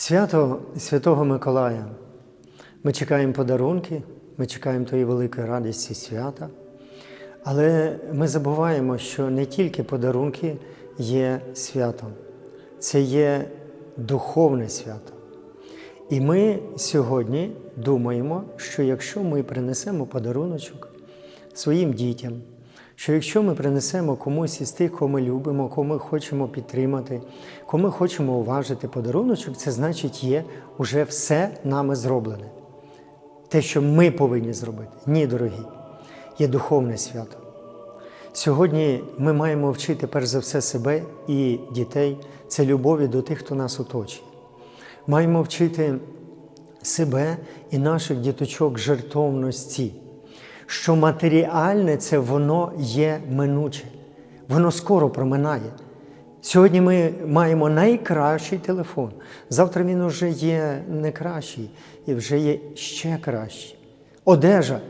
Свято Святого Миколая. Ми чекаємо подарунки, ми чекаємо тої великої радості свята. Але ми забуваємо, що не тільки подарунки є святом, це є духовне свято. І ми сьогодні думаємо, що якщо ми принесемо подаруночок своїм дітям, що якщо ми принесемо комусь із тих, кого ми любимо, кого ми хочемо підтримати, кого ми хочемо уважити подаруночок, це значить є уже все нами зроблене. Те, що ми повинні зробити. Ні, дорогі, є духовне свято. Сьогодні ми маємо вчити перш за все себе і дітей це любові до тих, хто нас оточує. Маємо вчити себе і наших діточок жертовності, що матеріальне це воно є минуче, воно скоро проминає. Сьогодні ми маємо найкращий телефон. Завтра він вже є не кращий і вже є ще кращий. Одежа.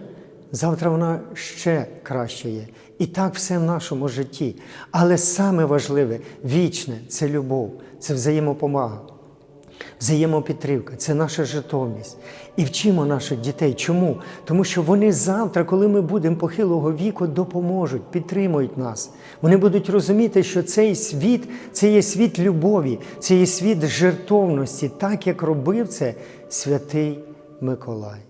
Завтра вона ще краще є. І так все в нашому житті. Але саме важливе, вічне це любов, це взаємопомага, взаємопідтримка, це наша жертовність. І вчимо наших дітей. Чому? Тому що вони завтра, коли ми будемо похилого віку, допоможуть, підтримують нас. Вони будуть розуміти, що цей світ це є світ любові, це є світ жертовності, так як робив це святий Миколай.